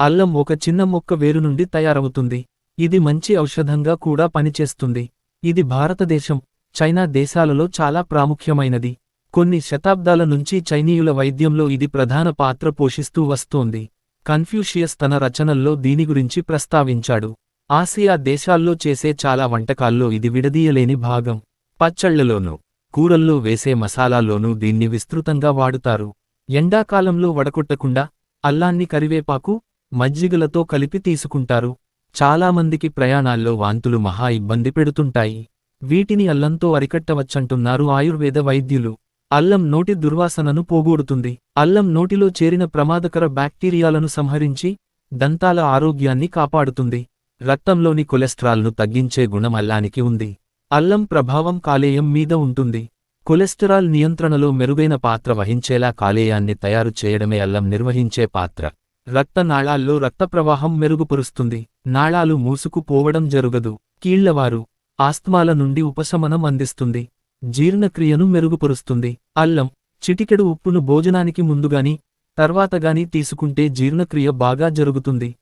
అల్లం ఒక చిన్న మొక్క వేరు నుండి తయారవుతుంది. ఇది మంచి ఔషధంగా కూడా పనిచేస్తుంది. ఇది భారతదేశం చైనా దేశాలలో చాలా ప్రాముఖ్యమైనది. కొన్ని శతాబ్దాల నుంచి చైనీయుల వైద్యంలో ఇది ప్రధాన పాత్ర పోషిస్తూ వస్తోంది. కన్ఫ్యూషియస్ తన రచనల్లో దీని గురించి ప్రస్తావించాడు. ఆసియా దేశాల్లో చేసే చాలా వంటకాల్లో ఇది విడదీయలేని భాగం. పచ్చళ్ళలోనూ కూరల్లో వేసే మసాలాల్లోనూ దీన్ని విస్తృతంగా వాడుతారు. ఎండాకాలంలో వడకొట్టకుండా అల్లాన్ని కరివేపాకు మజ్జిగలతో కలిపి తీసుకుంటారు. చాలామందికి ప్రయాణాల్లో వాంతులు మహా ఇబ్బంది పెడుతుంటాయి. వీటిని అల్లంతో అరికట్టవచ్చంటున్నారు ఆయుర్వేద వైద్యులు. అల్లం నోటి దుర్వాసనను పోగొడుతుంది. అల్లం నోటిలో చేరిన ప్రమాదకర బ్యాక్టీరియాలను సంహరించి దంతాల ఆరోగ్యాన్ని కాపాడుతుంది. రక్తంలోని కొలెస్ట్రాల్ను తగ్గించే గుణం అల్లానికి ఉంది. అల్లం ప్రభావం కాలేయం మీద ఉంటుంది. కొలెస్టరాల్ నియంత్రణలో మెరుగైన పాత్ర వహించేలా కాలేయాన్ని తయారు చేయడమే అల్లం నిర్వహించే పాత్ర. రక్త నాళాల్లో రక్త ప్రవాహం మెరుగుపరుస్తుంది. నాళాలు మూసుకుపోవడం జరుగదు. కీళ్ళవారు ఆస్తమాల నుండి ఉపశమనం అందిస్తుంది. జీర్ణక్రియను మెరుగుపరుస్తుంది. అల్లం చిటికెడు ఉప్పును భోజనానికి ముందుగాని తర్వాతగాని తీసుకుంటే జీర్ణక్రియ బాగా జరుగుతుంది.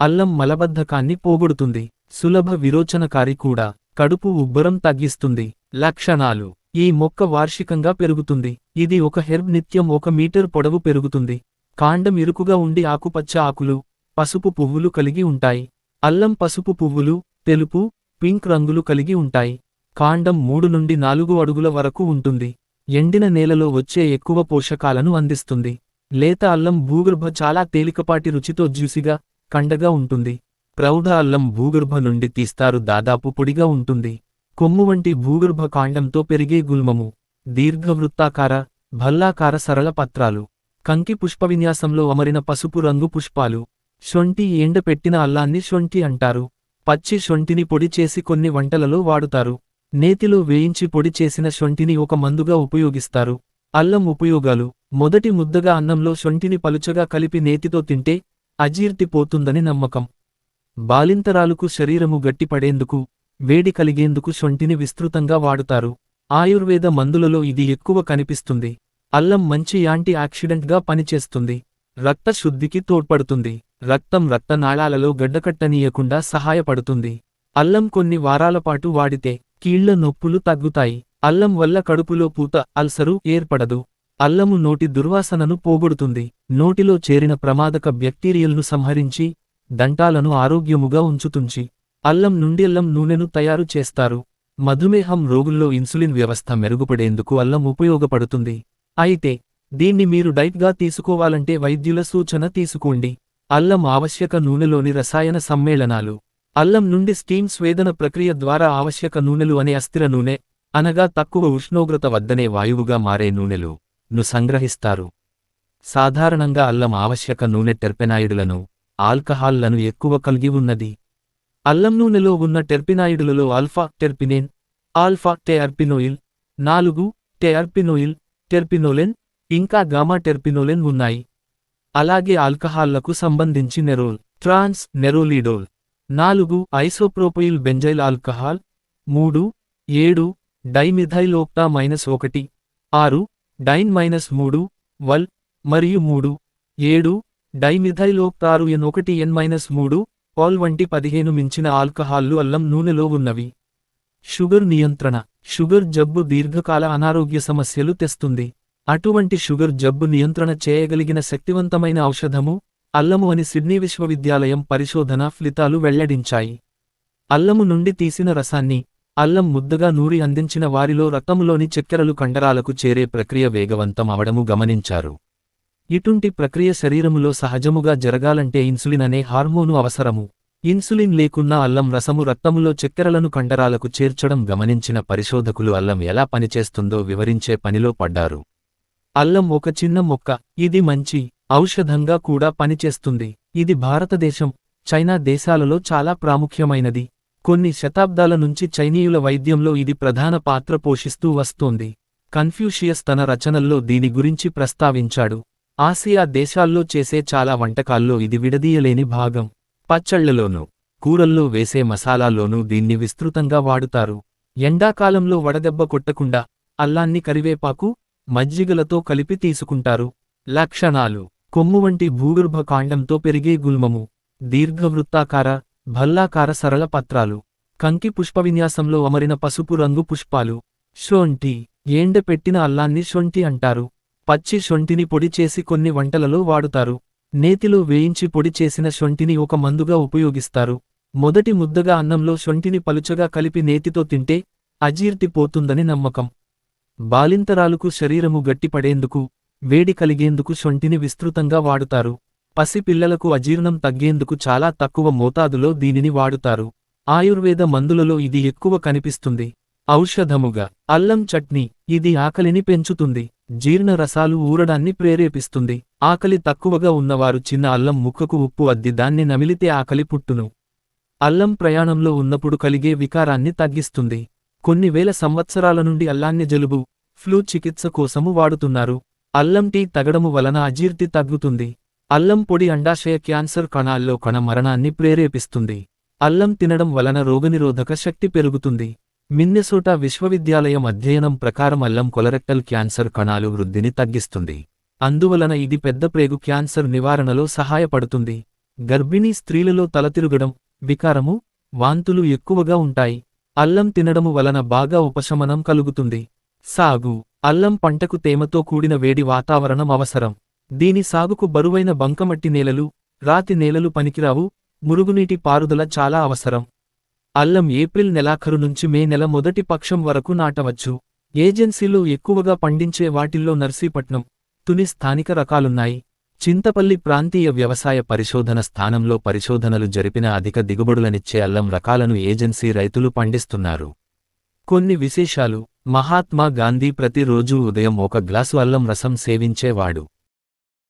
అల్లం మలబద్ధకాన్ని పోగొడుతుంది. సులభ విరోచనకారి కూడా కడుపు ఉబ్బరం తగ్గిస్తుంది. లక్షణాలు. ఈ మొక్క వార్షికంగా పెరుగుతుంది. ఇది ఒక హెర్బ్ నిత్యం ఒక మీటర్ పొడవు పెరుగుతుంది. కాండం ఇరుకుగా ఉండి ఆకుపచ్చ ఆకులు పసుపు పువ్వులు కలిగి ఉంటాయి. అల్లం పసుపు పువ్వులు తెలుపు పింక్ రంగులు కలిగి ఉంటాయి. కాండం మూడు నుండి నాలుగు అడుగుల వరకు ఉంటుంది. ఎండిన నేలలో వచ్చే ఎక్కువ పోషకాలను అందిస్తుంది. లేత అల్లం భూగర్భ చాలా తేలికపాటి రుచితో జ్యూసిగా కండగా ఉంటుంది. ప్రౌఢ అల్లం భూగర్భ నుండి తీస్తారు దాదాపు పొడిగా ఉంటుంది. కొమ్ము వంటి భూగర్భ కాండంతో పెరిగే గుల్మము దీర్ఘవృత్తాకార భల్లాకార సరళ పత్రాలు. కంకి పుష్పవిన్యాసంలో అమరిన పసుపు రంగు పుష్పాలు. శొంఠి ఎండపెట్టిన అల్లాన్ని శొంఠి అంటారు. పచ్చి శొంఠిని పొడి చేసి కొన్ని వంటలలో వాడుతారు. నేతిలో వేయించి పొడి చేసిన శొంఠిని ఒక మందుగా ఉపయోగిస్తారు. అల్లం ఉపయోగాలు. మొదటి ముద్దగా అన్నంలో శొంఠిని పలుచగా కలిపి నేతితో తింటే అజీర్తి పోతుందని నమ్మకం. బాలింతరాలకు శరీరము గట్టిపడేందుకు వేడి కలిగేందుకు శొంఠిని విస్తృతంగా వాడుతారు. ఆయుర్వేద మందులలో ఇది ఎక్కువ కనిపిస్తుంది. అల్లం మంచి యాంటీ ఆక్సిడెంట్గా పనిచేస్తుంది. రక్త శుద్ధికి తోడ్పడుతుంది. రక్తం రక్తనాళాలలో గడ్డకట్టనీయకుండా సహాయపడుతుంది. అల్లం కొన్ని వారాల పాటు వాడితే కీళ్ళ నొప్పులు తగ్గుతాయి. అల్లం వల్ల కడుపులో పూత అల్సరు ఏర్పడదు. అల్లము నోటి దుర్వాసనను పోగొడుతుంది. నోటిలో చేరిన ప్రమాదక బ్యాక్టీరియల్ను సంహరించి దంటాలను ఆరోగ్యముగా ఉంచుతుంచి అల్లం నుండి అల్లం నూనెను తయారు చేస్తారు. మధుమేహం రోగుల్లో ఇన్సులిన్ వ్యవస్థ మెరుగుపడేందుకు అల్లం ఉపయోగపడుతుంది. అయితే దీన్ని మీరు డైట్గా తీసుకోవాలంటే వైద్యుల సూచన తీసుకోండి. అల్లం ఆవశ్యక నూనెలోని రసాయన సమ్మేళనాలు. అల్లం నుండి స్టీమ్ స్వేదన ప్రక్రియ ద్వారా ఆవశ్యక నూనెలు అనే అస్థిర నూనె అనగా తక్కువ ఉష్ణోగ్రత వద్దనే వాయువుగా మారే నూనెలు ను సంగ్రహిస్తారు. సాధారణంగా అల్లం ఆవశ్యక నూనె టెర్పెనాయిడులను ఆల్కహాల్లను ఎక్కువ కలిగి ఉన్నది. అల్లం నూనెలో ఉన్న టెర్పినాయిడులలో ఆల్ఫా టెర్పినేన్ ఆల్ఫా టెర్పినోయిల్ నాలుగు టెర్పినోయిల్ టెర్పినోలెన్ ఇంకా గామా టెర్పినోలెన్ ఉన్నాయి. అలాగే ఆల్కహాల్లకు సంబంధించి నెరోల్ ట్రాన్స్ నెరోలీడోల్. నాలుగు ఐసోప్రోపయిల్ బెంజైల్ ఆల్కహాల్. మూడు ఏడు డైమిథైలోక్టా మైనస్ ఒకటి. ఆరు డైన్ మైనస్ మూడు వల్ మరియు మూడు. ఏడు డైమిథైలోక్టారు ఎన్ ఒకటి ఎన్ మైనస్ మూడు పాల్ వంటి పదిహేను మించిన ఆల్కహాల్లు అల్లం నూనెలో ఉన్నవి. షుగర్ నియంత్రణ. షుగర్ జబ్బు దీర్ఘకాల అనారోగ్య సమస్యలు తెస్తుంది. అటువంటి షుగర్ జబ్బు నియంత్రణ చేయగలిగిన శక్తివంతమైన ఔషధము అల్లము అని సిడ్నీ విశ్వవిద్యాలయం పరిశోధన ఫలితాలు వెల్లడించాయి. అల్లము నుండి తీసిన రసాన్ని అల్లం ముద్దగా నూరి అందించిన వారిలో రక్తములోని చక్కెరలు కండరాలకు చేరే ప్రక్రియ వేగవంతం అవడము గమనించారు. ఇటుంటి ప్రక్రియ శరీరములో సహజముగా జరగాలంటే ఇన్సులిన్ అనే హార్మోను అవసరము. ఇన్సులిన్ లేకున్నా అల్లం రసము రక్తములో చక్కెరలను కండరాలకు చేర్చడం గమనించిన పరిశోధకులు అల్లం ఎలా పనిచేస్తుందో వివరించే పనిలో పడ్డారు. అల్లం ఒక చిన్న మొక్క ఇది మంచి ఔషధంగా కూడా పనిచేస్తుంది. ఇది భారతదేశం చైనా దేశాలలో చాలా ప్రాముఖ్యమైనది. కొన్ని శతాబ్దాల నుంచి చైనీయుల వైద్యంలో ఇది ప్రధాన పాత్ర పోషిస్తూ వస్తోంది. కన్ఫ్యూషియస్ తన రచనల్లో దీని గురించి ప్రస్తావించాడు. ఆసియా దేశాల్లో చేసే చాలా వంటకాల్లో ఇది విడదీయలేని భాగం. పచ్చళ్ళలోనూ కూరల్లో వేసే మసాలాలోనూ దీన్ని విస్తృతంగా వాడుతారు. ఎండాకాలంలో వడదెబ్బ కొట్టకుండా అల్లాన్ని కరివేపాకు మజ్జిగలతో కలిపి తీసుకుంటారు. లక్షణాలు. కొమ్ము వంటి భూగర్భ కాండంతో పెరిగే గుల్మము దీర్ఘవృత్తాకార భల్లాకార సరళ పత్రాలు కంకి పుష్పవిన్యాసంలో అమరిన పసుపు రంగు పుష్పాలు షొంటి ఎండపెట్టిన అల్లాన్ని షొంటి అంటారు. పచ్చి షొంటిని పొడి చేసి కొన్ని వంటలలో వాడుతారు. నేతిలో వేయించి పొడి చేసిన శొంటిని ఒక మందుగా ఉపయోగిస్తారు. మొదటి ముద్దగా అన్నంలో శొంటిని పలుచగా కలిపి నేతితో తింటే అజీర్తి పోతుందని నమ్మకం. బాలింతరాలకు శరీరము గట్టిపడేందుకు వేడి కలిగేందుకు శొంటిని విస్తృతంగా వాడుతారు. పసిపిల్లలకు అజీర్ణం తగ్గేందుకు చాలా తక్కువ మోతాదులో దీనిని వాడుతారు. ఆయుర్వేద మందులలో ఇది ఎక్కువ కనిపిస్తుంది. ఔషధముగా. అల్లం చట్నీ ఇది ఆకలిని పెంచుతుంది. జీర్ణ రసాలు ఊరడాన్ని ప్రేరేపిస్తుంది. ఆకలి తక్కువగా ఉన్నవారు చిన్న అల్లం ముక్కకు ఉప్పు అద్ది దాన్ని నమిలితే ఆకలి పుట్టును. అల్లం ప్రయాణంలో ఉన్నప్పుడు కలిగే వికారాన్ని తగ్గిస్తుంది. కొన్ని వేల సంవత్సరాల నుండి అల్లాన్ని జలుబు ఫ్లూ చికిత్స కోసము వాడుతున్నారు. అల్లం టీ తగడము వలన అజీర్తి తగ్గుతుంది. అల్లం పొడి అండాశయ క్యాన్సర్ కణాల్లో కణ మరణాన్ని ప్రేరేపిస్తుంది. అల్లం తినడం వలన రోగనిరోధక శక్తి పెరుగుతుంది. మిన్నెసోటా విశ్వవిద్యాలయం అధ్యయనం ప్రకారం అల్లం కొలరెక్టల్ క్యాన్సర్ కణాలు వృద్ధిని తగ్గిస్తుంది. అందువలన ఇది పెద్ద ప్రేగు క్యాన్సర్ నివారణలో సహాయపడుతుంది. గర్భిణీ స్త్రీలలో తలతిరుగడం వికారము వాంతులు ఎక్కువగా ఉంటాయి. అల్లం తినడము వలన బాగా ఉపశమనం కలుగుతుంది. సాగు. అల్లం పంటకు తేమతో కూడిన వేడి వాతావరణం అవసరం. దీని సాగుకు బరువైన బంకమట్టి నేలలు రాతి నేలలు పనికిరావు. మురుగునీటి పారుదల చాలా అవసరం. అల్లం ఏప్రిల్ నెలాఖరు నుంచి మే నెల మొదటి పక్షం వరకు నాటవచ్చు. ఏజెన్సీలు ఎక్కువగా పండించే వాటిల్లో నర్సీపట్నం తుని స్థానిక రకాలున్నాయి. చింతపల్లి ప్రాంతీయ వ్యవసాయ పరిశోధన స్థానంలో పరిశోధనలు జరిపిన అధిక దిగుబడులనిచ్చే అల్లం రకాలను ఏజెన్సీ రైతులు పండిస్తున్నారు. కొన్ని విశేషాలు. మహాత్మా గాంధీ ప్రతిరోజూ ఉదయం ఒక గ్లాసు అల్లం రసం సేవించేవాడు.